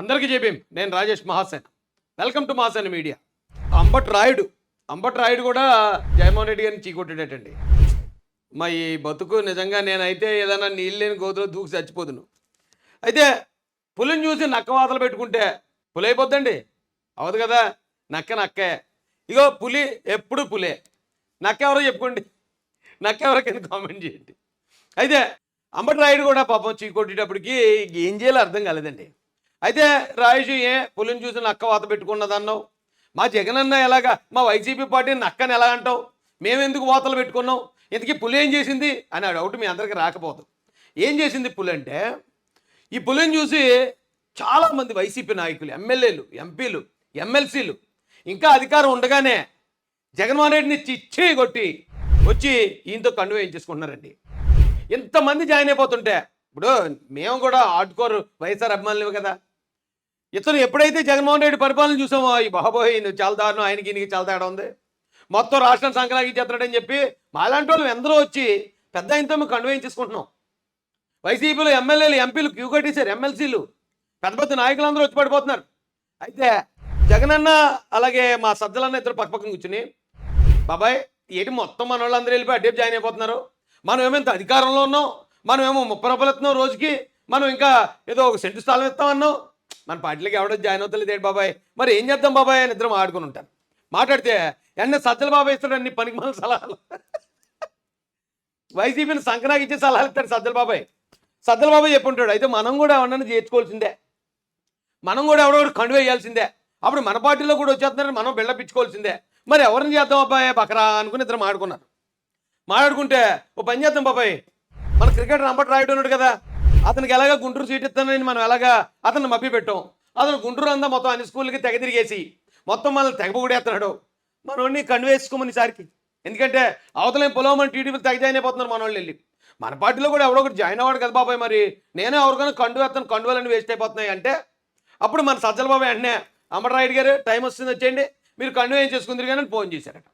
అందరికీ చెప్పేం నేను Rajesh Mahasen. Welcome to Mahasen media. Ambati Rayudu Ambati Rayudu కూడా జగన్మోహన్ రెడ్డి గారిని చీకొట్టేటండి మా ఈ బతుకు నిజంగా నేనైతే ఏదైనా నీళ్ళు లేని గోతులో దూకి చచ్చిపోదును. అయితే పులిని చూసి నక్కవాతలు పెట్టుకుంటే పులి అయిపోద్దండి. అవదు కదా నక్క నక్కే. ఇగో పులి ఎప్పుడు పులే. నక్క ఎవరో చెప్పుకోండి. నక్క కామెంట్ చేయండి. అయితే అంబటి రాయుడు కూడా పాపం చీకొట్టేటప్పటికి ఏం చేయాలో అర్థం కాలేదండి. అయితే రాయుషు ఏ పులిని చూసి నక్క వాత పెట్టుకున్నదన్నావు? మా జగన్ అన్న ఎలాగా? మా వైసీపీ పార్టీ నక్కని ఎలా అంటావు? మేమెందుకు వాతలు పెట్టుకున్నాం ఇంతకీ పులి ఏం చేసింది? అని డౌట్ మీ అందరికీ రాకపోదు. ఏం చేసింది పులి అంటే ఈ పులిని చూసి చాలామంది వైసీపీ నాయకులు ఎమ్మెల్యేలు ఎంపీలు ఎమ్మెల్సీలు ఇంకా అధికారం ఉండగానే జగన్మోహన్ రెడ్డిని చిచ్చి కొట్టి వచ్చి ఈయనతో కండువ ఏం చేసుకుంటున్నారండి ఇంతమంది జాయిన్ అయిపోతుంటే ఇప్పుడు మేము కూడా ఆడుకోరు వైఎస్ఆర్ అభిమానులు కదా. ఇతను ఎప్పుడైతే జగన్మోహన్ రెడ్డి పరిపాలన చూసామో ఈ బాబోయ్ ఈయన చాలా దారుణం ఆయనకి ఈయనకి చాలా తేడా ఉంది. మొత్తం రాష్ట్రం సంక్రాంతి చేస్తున్నాడని చెప్పి మాలాంటి వాళ్ళు ఎందరో వచ్చి పెద్ద ఆయనతో మేము కండు వేయించేసుకుంటున్నాం వైసీపీలో ఎమ్మెల్యేలు ఎంపీలు క్యూ కట్టేశారు ఎమ్మెల్సీలు. పెద్ద పెద్ద నాయకులందరూ వచ్చి పడిపోతున్నారు. అయితే జగనన్న అలాగే మా సజ్జలన్న ఇద్దరు పక్కపక్కన కూర్చుని బాబాయ్ ఏంటి మొత్తం మన వాళ్ళందరూ వెళ్ళిపోయి అడ్డేపు జాయిన్ అయిపోతున్నారు? మనం ఏమేంత అధికారంలో ఉన్నాం మనం ఏమో ముప్పై రూపాయలు ఇస్తున్నాం రోజుకి మనం ఇంకా ఏదో ఒక సెంటు స్థలం ఇస్తామన్నాం మన పార్టీలకి ఎవడో జాయిన్ అవుతలేదు ఏంటి బాబాయ్? మరి ఏం చేద్దాం బాబాయ్ అని ఇద్దరం ఆడుకుని ఉంటాను మాట్లాడితే ఎన్న సజ్జల బాబాయ్ ఇస్తాడు అన్ని పనికి మన సలహాలు. వైసీపీని సంక్రాకి ఇచ్చే సలహాలు ఇస్తాడు సజ్జల బాబాయ్. సజ్జల బాబాయ్ చెప్పుంటాడు అయితే మనం కూడా ఎవరన్నా చేర్చుకోవాల్సిందే. మనం కూడా ఎవడో కండు వేయాల్సిందే. అప్పుడు మన పార్టీలో కూడా వచ్చేస్తున్నారని మనం బిల్డప్ ఇచ్చుకోవాల్సిందే మరి ఎవరిని చేద్దాం అబ్బాయి? బకరా అనుకుని ఇద్దరు మాట్లాడుకున్నారు మాట్లాడుకుంటే ఓ పని చేద్దాం బాబాయ్. మన క్రికెట్ నంబర్ రాయడం ఉన్నాడు కదా అతనికి ఎలాగా గుంటూరు సీట్ ఇస్తానని మనం ఎలాగా అతను మభ్య పెట్టాం అతను గుంటూరు అంతా మొత్తం అన్ని స్కూల్కి తెగ తిరిగేసి మొత్తం మనల్ని తెగబుడేస్తున్నాడు మనోడిని కండు వేసుకోమని సారికి. ఎందుకంటే అవతలేం పొలవమని టీడీపీ తెగ జాయిన్ అయిపోతున్నారు మన వాళ్ళు. వెళ్ళి మన పార్టీలో కూడా ఎవడో ఒకటి జాయిన్ అవ్వడు కదా బాబాయ్ మరి. నేనే ఎవరికైనా కండు వేస్తాను కండువలన్నీ వేస్ట్ అయిపోతున్నాయి అంటే అప్పుడు మన సజ్జల బాబాయ్ వెంటనే అమరరాయుడు గారు టైం వస్తుంది వచ్చేయండి. మీరు కండు ఏం చేసుకుందరు కానీ ఫోన్ చేశారట.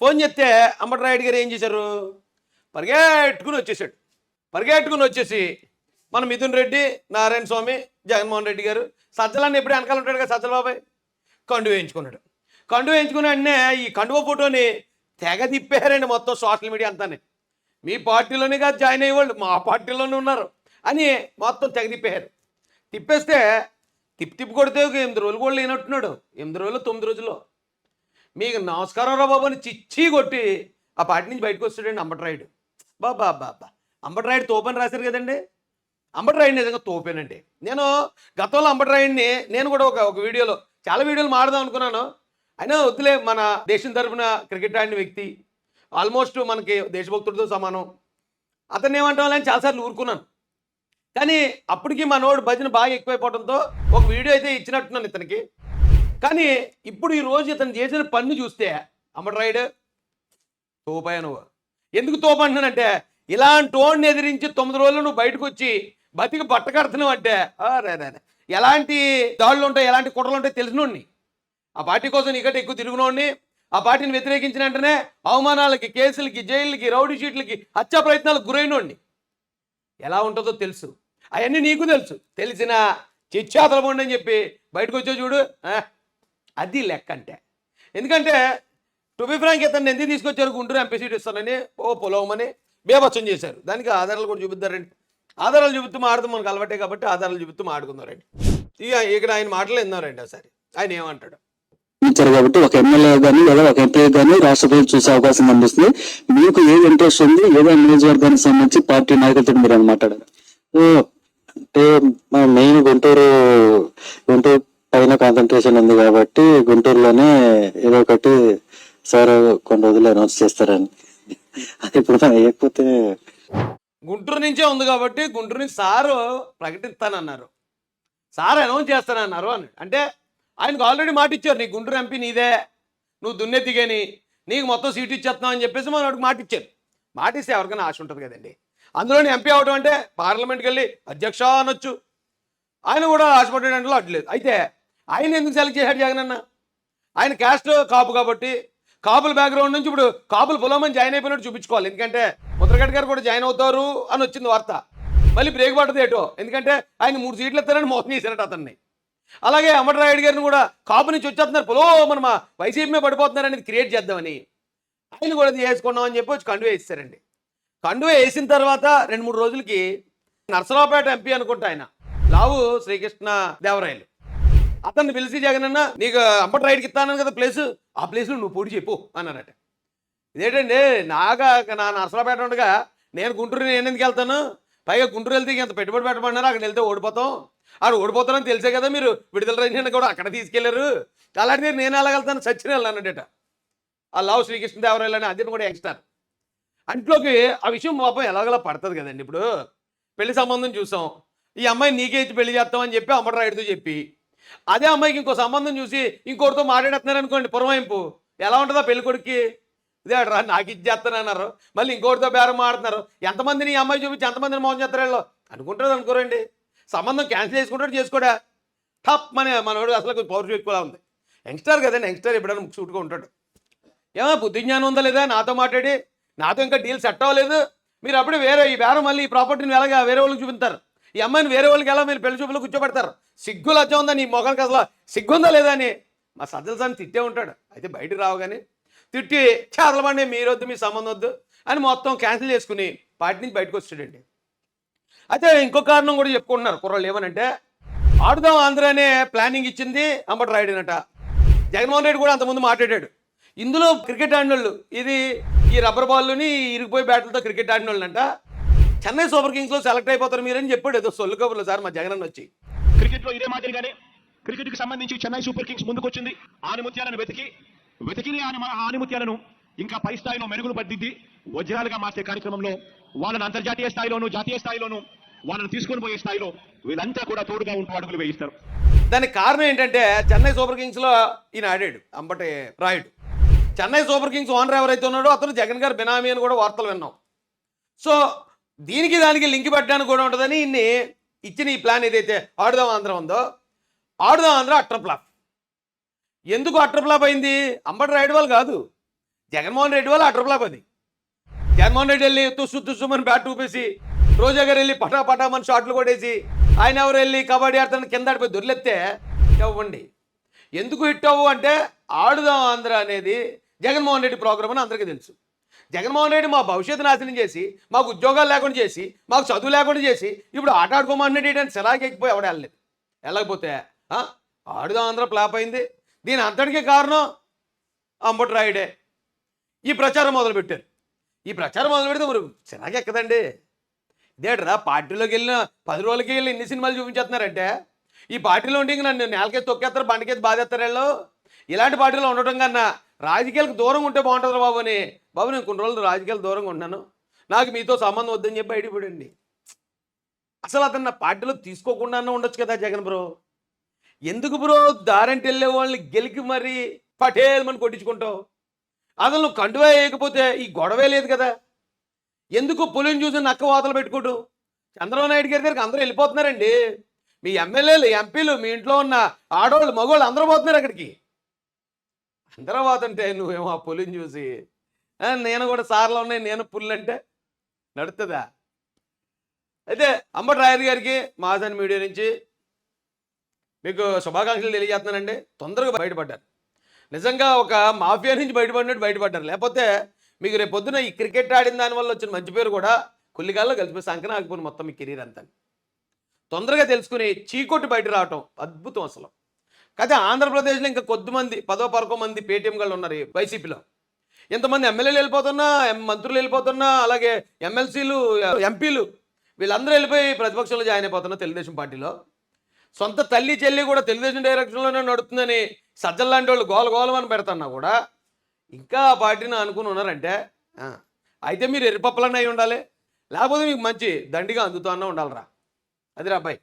ఫోన్ చేస్తే అంబటరాయుడు గారు ఏం చేశారు? పరిగెట్టుకుని వచ్చేసాడు. పరిగెట్టుకుని వచ్చేసి మన మిథున్ రెడ్డి నారాయణ స్వామి జగన్మోహన్ రెడ్డి గారు సజ్జలన్నీ ఎప్పుడు వెనకాల ఉంటాడు కదా సజ్జల బాబాయ్? కండు వేయించుకున్నాడు. కండు వేయించుకున్న వెంటనే ఈ కండువ ఫోటోని తెగ తిప్పారండి మొత్తం సోషల్ మీడియా అంతానే. మీ పార్టీలోనే కాదు జాయిన్ అయ్యేవాళ్ళు మా పార్టీలోనే ఉన్నారు అని మొత్తం తెగ తిప్పారు తిప్పేస్తే తిప్పి తిప్పి కొడితే ఒక ఎనిమిది రోజులు కూడా లేనట్టున్నాడు. ఎనిమిది రోజులు తొమ్మిది రోజుల్లో మీకు నమస్కారం రా బాబు అని చిచ్చి కొట్టి ఆ పార్టీ నుంచి బయటకు వస్తాడండి అంబట్రాయుడు. బాబా బాబా. అంబట్రాయుడు తోపని రాశారు కదండి. అంబటరాయుడు నిజంగా తోపానండి నేను గతంలో అంబటరాయుడిని నేను కూడా ఒక ఒక వీడియోలో చాలా వీడియోలు మాడదాం అనుకున్నాను. అయినా వద్దులే మన దేశం తరఫున క్రికెట్ ఆడిన వ్యక్తి ఆల్మోస్ట్ మనకి దేశభక్తుడితో సమానం. అతన్ని ఏమంటాం అని చాలాసార్లు ఊరుకున్నాను. కానీ అప్పటికి మనోడు భజన బాగా ఎక్కువైపోవడంతో ఒక వీడియో అయితే ఇచ్చినట్టున్నాను ఇతనికి. కానీ ఇప్పుడు ఈ రోజు ఇతను చేసిన పన్ను చూస్తే అమ్మడ్రాయుడు తోపాయ నువ్వు? ఎందుకు తోపంటున్నానంటే ఇలాంటి ఓడిని ఎదిరించి తొమ్మిది రోజులు నువ్వు బయటకు వచ్చి బతికి బట్ట కడుతున్నావు అంటే? ఎలాంటి దాడులు ఉంటాయి ఎలాంటి కుట్రలు ఉంటాయి తెలిసినోడిని? ఆ పార్టీ కోసం నీకంటే ఎక్కువ తిరుగునోడిని ఆ పార్టీని వ్యతిరేకించిన వెంటనే అవమానాలకి కేసులకి జైళ్ళకి రౌడీ షీట్లకి హత్యా ప్రయత్నాలకు గురైనోడిని. ఎలా ఉంటుందో తెలుసు. అవన్నీ నీకు తెలుసు. తెలిసిన చిచ్చాతల పోండి అని చెప్పి బయటకు వచ్చే చూడు. అది లెక్క అంటే ఎందుకంటే టు బి ఫ్రాంక్ ఇతను ఎందుకు తీసుకొచ్చారు గుంటూరు ఎంపీ సీట్ ఇస్తానని ఓ పొలవమని బేభత్సం చేశారు. దానికి ఆధారాలు కూడా చూపిద్దారండి ఆధారాలు చూపిస్తూ మాడదాం మనకు అలవాటే కాబట్టి ఆధారాలు చూపిస్తూ మాడుకుందారండి ఇక ఇక్కడ ఆయన మాటలు విన్నారండి ఒకసారి. ఆయన ఏమంటాడు? ఇచ్చారు కాబట్టి ఒక ఎమ్మెల్యే కానీ లేదా ఒక ఎంపీ కానీ రాష్ట్ర ప్రజలు చూసే అవకాశం కనిపిస్తుంది. మీకు ఏది ఇంట్రెస్ట్ ఉంది ఏదో నియోజకవర్గానికి సంబంధించి పార్టీ నాయకులతో మీరు అని మాట్లాడారు? అంటే మా మెయిన్ గుంటూరు గుంటూరు పైన కాన్సన్ట్రేషన్ ఉంది కాబట్టి గుంటూరులోనే ఏదో ఒకటి సార్ కొన్ని రోజులు అనౌన్స్ చేస్తారని. అది ఇప్పుడు మనం వేయకపోతే గుంటూరు నుంచే ఉంది కాబట్టి గుంటూరు నుంచి సారు ప్రకటిస్తానన్నారు. సార్ అనౌన్స్ చేస్తానన్నారు అని అంటే ఆయనకు ఆల్రెడీ మాట ఇచ్చారు నీ గుంటూరు ఎంపీ నీదే నువ్వు దున్నెత్తిగని నీకు మొత్తం సీట్ ఇచ్చేస్తున్నావు అని చెప్పేసి మనకు మాట ఇచ్చారు. మాట ఇస్తే ఎవరికైనా ఆశ ఉంటుంది కదండి. అందులోని ఎంపీ అవడం అంటే పార్లమెంట్కి వెళ్ళి అధ్యక్ష అనొచ్చు. ఆయన కూడా ఆశపడేటంటే అట్లేదు. అయితే ఆయన ఎందుకు సెలెక్ట్ చేశాడు జగన్ అన్న ఆయన క్యాస్ట్ కాపు కాబట్టి కాపుల బ్యాక్గ్రౌండ్ నుంచి ఇప్పుడు కాపులు పొలమని జాయిన్ అయిపోయినట్టు చూపించుకోవాలి. ఎందుకంటే ముద్రగడ్డ గారు కూడా జాయిన్ అవుతారు అని వచ్చింది వార్త. మళ్ళీ బ్రేక్ పడ్డది ఏటో. ఎందుకంటే ఆయన మూడు సీట్లు ఎత్తారని మోసం చేశారట అతన్ని. అలాగే అమరరాయుడు గారిని కూడా కాపు నుంచి వచ్చేస్తున్నారు. పొలో మన మా వైసీపీ పడిపోతున్నారు అనేది క్రియేట్ చేద్దామని. ఆయన కూడా ఇది చేసుకున్నాం అని చెప్పి వచ్చి కండువే వేస్తారండి కండువే వేసిన తర్వాత రెండు మూడు రోజులకి నర్సరావుపేట ఎంపీ అనుకుంటా ఆయన. లావు శ్రీకృష్ణ దేవరాయలు. అతన్ని పిలిచి జగనన్న నీకు అంబట్ రైడ్కి ఇస్తాను కదా ప్లేస్ ఆ ప్లేస్లో నువ్వు పొడి చెప్పు అన్నానట ఇదేంటండి నాగా నా నర్సరాపేట ఉండగా నేను గుంటూరు నేను ఎందుకు వెళ్తాను? పైగా గుంటూరు వెళ్తే ఇంత పెట్టుబడి పెట్టమన్నారు అక్కడ వెళ్తే ఓడిపోతాం. అక్కడ ఓడిపోతానని తెలిసే కదా మీరు విడుదల రంజన్ కూడా అక్కడ తీసుకెళ్ళారు. అలాంటి నేను నేను ఎలా వెళ్తాను? సచిన వెళ్ళానట ఆ లవ్ శ్రీకృష్ణదేవరాయలు అని అదే కూడా యంగ్స్టర్ అంట్లోకి ఆ విషయం పాపం ఎలాగలా పడుతుంది కదండి ఇప్పుడు? పెళ్ళి సంబంధం చూసాం. ఈ అమ్మాయి నీకే ఇచ్చి పెళ్ళి చేస్తామని చెప్పి అమ్మరాయుడుతో చెప్పి అదే అమ్మాయికి ఇంకో సంబంధం చూసి ఇంకోటితో మాట్లాడేస్తున్నారు అనుకోండి పురమాయింపు. ఎలా ఉంటుందా పెళ్ళి కొడుక్కి? ఇదే రా నాకు ఇచ్చేస్తానన్నారు మళ్ళీ ఇంకోటితో బేరం మాడుతున్నారు ఎంతమందిని ఈ అమ్మాయి చూపించి ఎంతమందిని మోసం చేస్తారు వీళ్ళు? అనుకుంటారు అనుకోరండి. సంబంధం క్యాన్సిల్ చేసుకుంటాడు చేసుకోడా? టప్ మన మనోడు అసలు కొంచెం పౌరుషం ఎక్కువలా ఉంది. యంగ్స్టర్ కదండి యంగ్స్టర్ ఎప్పుడైనా ముక్కు సూటుగా ఉంటాడు. ఏమో బుద్ధి జ్ఞానం ఉందా లేదా? నాతో మాట్లాడి. నాతో ఇంకా డీల్ సెట్ అవ్వలేదు. మీరు అప్పుడే వేరే ఈ బేరం మళ్ళీ ఈ ప్రాపర్టీని ఎలాగా వేరే వాళ్ళకి చూపిస్తారు? ఈ అమ్మాయిని వేరే వాళ్ళకి ఎలా మీరు పెళ్ళి చూపులు కూర్చోబెడతారు? సిగ్గు లజ్జ ఉందా నీ కదలా అసలు? సిగ్గుందా లేదా అని? మా సజ్జల సార్ తిట్టే ఉంటాడు. అయితే బయటకు రావగానే తిట్టి చేతలబండి మీరు వద్దు మీ సంబంధం వద్దు అని మొత్తం క్యాన్సిల్ చేసుకుని పార్టీ నుంచి బయటకు వచ్చాడండి అయితే ఇంకో కారణం కూడా చెప్పుకుంటున్నారు కుర్రాళ్ళు ఏమనంటే ఆడుదాం ఆంధ్ర అనే ప్లానింగ్ ఇచ్చింది అంబటి రాయుడునట. జగన్మోహన్ రెడ్డి కూడా అంతకుముందు మాట్లాడాడు. ఇందులో క్రికెట్ ఆడినోళ్ళు ఇది ఈ రబ్బర్ బాల్లోని ఇరిగిపోయి బ్యాట్లతో క్రికెట్ ఆడినోళ్ళంట. చెన్నై సూపర్ కింగ్స్లో సెలెక్ట్ అయిపోతారు మీరని చెప్పాడు ఏదో సొల్లు కబుర్లు సార్ మా జగన్ వచ్చి. క్రికెట్లో ఇదే మాదిరిగానే క్రికెట్కి సంబంధించి చెన్నై సూపర్ కింగ్స్ ముందుకొచ్చింది. ఆనిముత్యాలను వెతికి వెతికిన ఆని మన ఆనిముత్యాలను. ఇంకా పై స్థాయిలో మెరుగులు పద్దిద్ది వజ్రాలుగా మార్చే కార్యక్రమంలో వాళ్ళని అంతర్జాతీయ స్థాయిలోను జాతీయ స్థాయిలోను వాళ్ళని తీసుకొని పోయే స్థాయిలో వీళ్ళంతా కూడా తోడుగా ఉంటూ అడుగులు వేయిస్తారు. దానికి కారణం ఏంటంటే చెన్నై సూపర్ కింగ్స్లో ఈయన ఆడాడు Ambati Rayudu. Chennai super kings owner ఎవరైతే ఉన్నాడో అతను జగన్ గారు బినామీ అని కూడా వార్తలు విన్నాం. సో దీనికి దానికి లింక్ పెట్టడానికి కూడా ఉంటుందని ఇన్ని ఇచ్చిన ఈ ప్లాన్ ఏదైతే ఆడుదాం ఆంధ్ర ఉందో ఆడుదాం ఆంధ్ర అట్టర్ ఫ్లాప్ ఎందుకు అట్టర్ ఫ్లాప్ అయింది? అంబటి రాయుడు వాళ్ళు కాదు. జగన్మోహన్ రెడ్డి వాళ్ళు అట్టర్ ఫ్లాప్ అది. జగన్మోహన్ రెడ్డి వెళ్ళి తుస్సు తుస్సుమని బ్యాట్ ఊపేసి రోజా గారు వెళ్ళి పటా పటామని షాట్లు కొట్టేసి ఆయన ఎవరు వెళ్ళి కబడ్డీ ఆడుతాను కింద ఆడిపోయి దొరిలెత్తే ఇవ్వండి. ఎందుకు హిట్ అవ్వు అంటే ఆడుదాం ఆంధ్ర అనేది జగన్మోహన్ రెడ్డి ప్రోగ్రామ్ అని అందరికీ తెలుసు. జగన్మోహన్ రెడ్డి మా భవిష్యత్తు నాశనం చేసి మాకు ఉద్యోగాలు లేకుండా చేసి మాకు చదువు లేకుండా చేసి ఇప్పుడు ఆట ఆడుకోమన్నట్టు ఏంటంటే సిరాకి ఎక్కిపోయి ఎవడ వెళ్ళలేదు. వెళ్ళకపోతే ఆడుదాం ఆంధ్ర ఫ్లాప్ అయింది. దీని అంతటికీ కారణం అంబటి రాయుడే. ఈ ప్రచారం మొదలుపెట్టారు. ఈ ప్రచారం మొదలు పెడితే మరి చిరాకు ఎక్కదండి? ఇదేట్రా పార్టీలోకి వెళ్ళిన పది రోజులకి వెళ్ళి ఇన్ని సినిమాలు చూపించేస్తున్నారంటే? ఈ పార్టీలో ఉండి ఇంక నన్ను నేలకేసి తొక్కేస్తారు బండికేసి బాధేస్తారు వీళ్ళు? ఇలాంటి పార్టీలో ఉండటం కన్నా రాజకీయాలకు దూరంగా ఉంటే బాగుంటుంది బాబు అని. బాబు నేను కొన్ని రోజులు రాజకీయాలు దూరంగా ఉన్నాను. నాకు మీతో సంబంధం వద్దని చెప్పి బయటపడండి అసలు అతను నా పార్టీలో తీసుకోకుండానే ఉండొచ్చు కదా జగన్ బ్రో. ఎందుకు బ్రో దారంటి వెళ్ళే వాళ్ళని గెలికి మరి పటేల్ మని కొట్టించుకుంటావు? అసలు నువ్వు కండువా వేయకపోతే ఈ గొడవే లేదు కదా. ఎందుకు పులిని చూసి నక్క వాతలు పెట్టుకోడు చంద్రబాబు నాయుడు గారి దగ్గరికి అందరూ వెళ్ళిపోతున్నారండి. మీ ఎమ్మెల్యేలు ఎంపీలు మీ ఇంట్లో ఉన్న ఆడవాళ్ళు మగవాళ్ళు అందరూ పోతున్నారు అక్కడికి. తర్వాత అంటే నువ్వేమో ఆ పులిని చూసి నేను కూడా సార్లు ఉన్నాయి నేను పుల్లు అంటే నడుతుందా అయితే అంబటి రాయర్ గారికి మాసన్ మీడియా నుంచి మీకు శుభాకాంక్షలు తెలియజేస్తున్నానండి. తొందరగా బయటపడ్డారు. నిజంగా ఒక మాఫియా నుంచి బయటపడినట్టు బయటపడ్డారు. లేకపోతే మీకు రేపు పొద్దున ఈ క్రికెట్ ఆడిన దానివల్ల వచ్చిన మంచి పేరు కూడా కొల్లిగాల్లో కలిసిపోయి సంకన ఆగిపోయిన మొత్తం మీ కెరీర్ అంతా. తొందరగా తెలుసుకుని చీకొట్టు బయట రావటం అద్భుతం అసలు. కాకపోతే ఆంధ్రప్రదేశ్లో ఇంకా కొద్దిమంది పదో పరకో మంది పేటీఎం గళ్ళు ఉన్నారు వైసీపీలో. ఇంతమంది ఎమ్మెల్యేలు వెళ్ళిపోతున్నా మంత్రులు వెళ్ళిపోతున్నా అలాగే ఎమ్మెల్సీలు ఎంపీలు వీళ్ళందరూ వెళ్ళిపోయి ప్రతిపక్షంలో జాయిన్ అయిపోతున్నా తెలుగుదేశం పార్టీలో. సొంత తల్లి చెల్లి కూడా తెలుగుదేశం డైరెక్షన్లోనే నడుతుందని సజ్జల లాంటి వాళ్ళు గోల గోలమని పెడుతున్నా కూడా. ఇంకా ఆ పార్టీని అనుకుని ఉన్నారంటే అయితే మీరు ఎర్రిపప్పలన్న అయి ఉండాలి. లేకపోతే మీకు మంచి దండిగా అందుతా అన్న ఉండాలిరా. అదిరా అబ్బాయి.